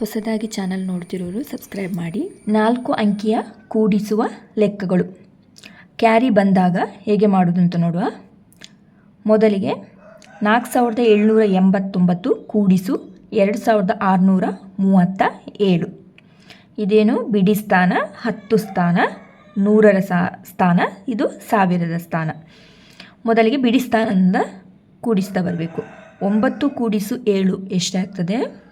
ಹೊಸದಾಗಿ channel ನೋಡ್ತಿರೋರು subscribe ಮಾಡಿ. ನಾಲ್ಕು ಅಂಕಿಯ ಕೂಡಿಸುವ ಲೆಕ್ಕಗಳು. ಕ್ಯಾರಿ ಬಂದಾಗ ಹೇಗೆ ಮಾಡೋದು ಅಂತ ನೋಡುವ. ಮೊದಲಿಗೆ ನಾಲ್ಕು ಸಾವಿರದ ಏಳ್ನೂರ ಎಂಬತ್ತೊಂಬತ್ತು ಕೂಡಿಸು, ಎರಡು ಸಾವಿರದ ಆರುನೂರ ಮೂವತ್ತ ಏಳು. ಇದೇನು ಬಿಡಿ ಸ್ಥಾನ, ಹತ್ತು ಸ್ಥಾನ, ನೂರರ ಸಾ, ಸ್ಥಾನ, ಇದು ಸಾವಿರದ ಸ್ಥಾನ. ಮೊದಲಿಗೆ ಬಿಡಿ ಸ್ಥಾನದಿಂದ ಕೂಡಿಸ್ತಾ ಬರಬೇಕು. ಒಂಬತ್ತು ಕೂಡಿಸು ಏಳು ಎಷ್ಟಾಗ್ತದೆ?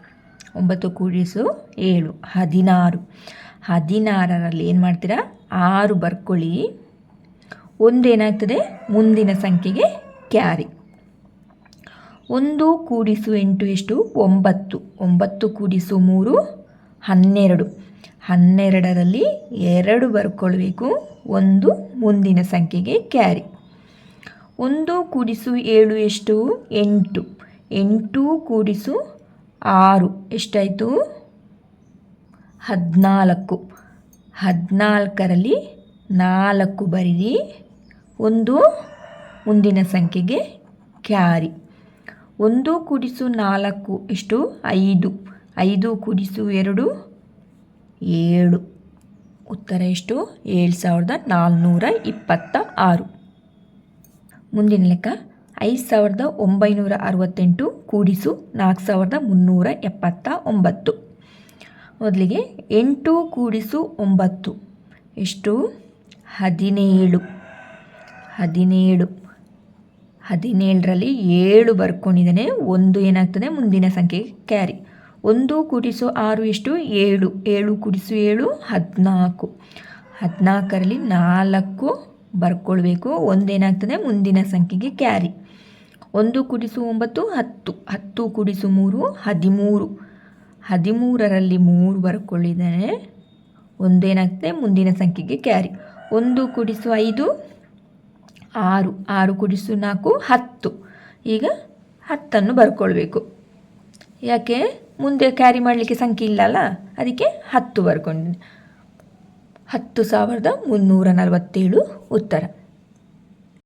ಒಂಬತ್ತು ಕೂಡಿಸು ಏಳು, ಹದಿನಾರು. ಹದಿನಾರರಲ್ಲಿ ಏನು ಮಾಡ್ತೀರಾ? ಆರು ಬರ್ಕೊಳ್ಳಿ. ಒಂದು ಏನಾಗ್ತದೆ? ಮುಂದಿನ ಸಂಖ್ಯೆಗೆ ಕ್ಯಾರಿ. ಒಂದು ಕೂಡಿಸು ಎಂಟು ಎಷ್ಟು? ಒಂಬತ್ತು. ಒಂಬತ್ತು ಕೂಡಿಸು ಮೂರು, ಹನ್ನೆರಡು. ಹನ್ನೆರಡರಲ್ಲಿ ಎರಡು ಬರ್ಕೊಳ್ಬೇಕು. ಒಂದು ಮುಂದಿನ ಸಂಖ್ಯೆಗೆ ಕ್ಯಾರಿ. ಒಂದು ಕೂಡಿಸು ಏಳು ಎಷ್ಟು? ಎಂಟು. ಎಂಟು ಕೂಡಿಸು ಆರು. ಎಷ್ಟಾಯಿತು? ಹದಿನಾಲ್ಕು. ಹದಿನಾಲ್ಕರಲ್ಲಿ ನಾಲ್ಕು ಬರೀರಿ. ಒಂದು ಮುಂದಿನ ಸಂಖ್ಯೆಗೆ ಕ್ಯಾರಿ. ಒಂದು ಕೂಡಿಸು ನಾಲ್ಕು ಎಷ್ಟು? ಐದು. ಐದು ಕೂಡಿಸು ಎರಡು. ಏಳು. ಉತ್ತರ ಎಷ್ಟು? ಏಳು ಸಾವಿರದ ನಾಲ್ನೂರ ಇಪ್ಪತ್ತ ಆರು ಮುಂದಿನ ಲೆಕ್ಕ. ಐದು ಸಾವಿರದ ಒಂಬೈನೂರ ಅರವತ್ತೆಂಟು ಕೂಡಿಸು ನಾಲ್ಕು ಸಾವಿರದ ಮುನ್ನೂರ ಎಪ್ಪತ್ತ ಒಂಬತ್ತು. ಮೊದಲಿಗೆ ಎಂಟು ಕೂಡಿಸು ಒಂಬತ್ತು. ಎಷ್ಟು? ಹದಿನೇಳು. ಹದಿನೇಳು. ಹದಿನೇಳರಲ್ಲಿ ಏಳು ಬರ್ಕೊಂಡಿದ್ದಾನೆ. ಒಂದು ಏನಾಗ್ತದೆ? ಮುಂದಿನ ಸಂಖ್ಯೆ ಕ್ಯಾರಿ. ಒಂದು ಕೂಡಿಸು ಆರು ಎಷ್ಟು? ಏಳು. ಏಳು ಕೂಡಿಸು ಏಳು, ಹದಿನಾಲ್ಕು. ಹದಿನಾಲ್ಕರಲ್ಲಿ ನಾಲ್ಕು ಬರ್ಕೊಳ್ಬೇಕು. ಒಂದೇನಾಗ್ತದೆ? ಮುಂದಿನ ಸಂಖ್ಯೆಗೆ ಕ್ಯಾರಿ. ಒಂದು ಕುಡಿಸು ಒಂಬತ್ತು, ಹತ್ತು. ಹತ್ತು ಕುಡಿಸು ಮೂರು, ಹದಿಮೂರು. ಹದಿಮೂರರಲ್ಲಿ ಮೂರು ಬರ್ಕೊಳ್ಳಿದರೆ ಒಂದೇನಾಗ್ತದೆ? ಮುಂದಿನ ಸಂಖ್ಯೆಗೆ ಕ್ಯಾರಿ. ಒಂದು ಕುಡಿಸು ಐದು, ಆರು. ಆರು ಕುಡಿಸು ನಾಲ್ಕು, ಹತ್ತು. ಈಗ ಹತ್ತನ್ನು ಬರ್ಕೊಳ್ಬೇಕು. ಯಾಕೆ? ಮುಂದೆ ಕ್ಯಾರಿ ಮಾಡಲಿಕ್ಕೆ ಸಂಖ್ಯೆ ಇಲ್ಲಲ್ಲ ಅದಕ್ಕೆ ಹತ್ತು ಬರ್ಕೊಂಡಿದ್ದೀನಿ ಹತ್ತು ಸಾವಿರದ ಮುನ್ನೂರ ನಲವತ್ತೇಳು ಉತ್ತರ.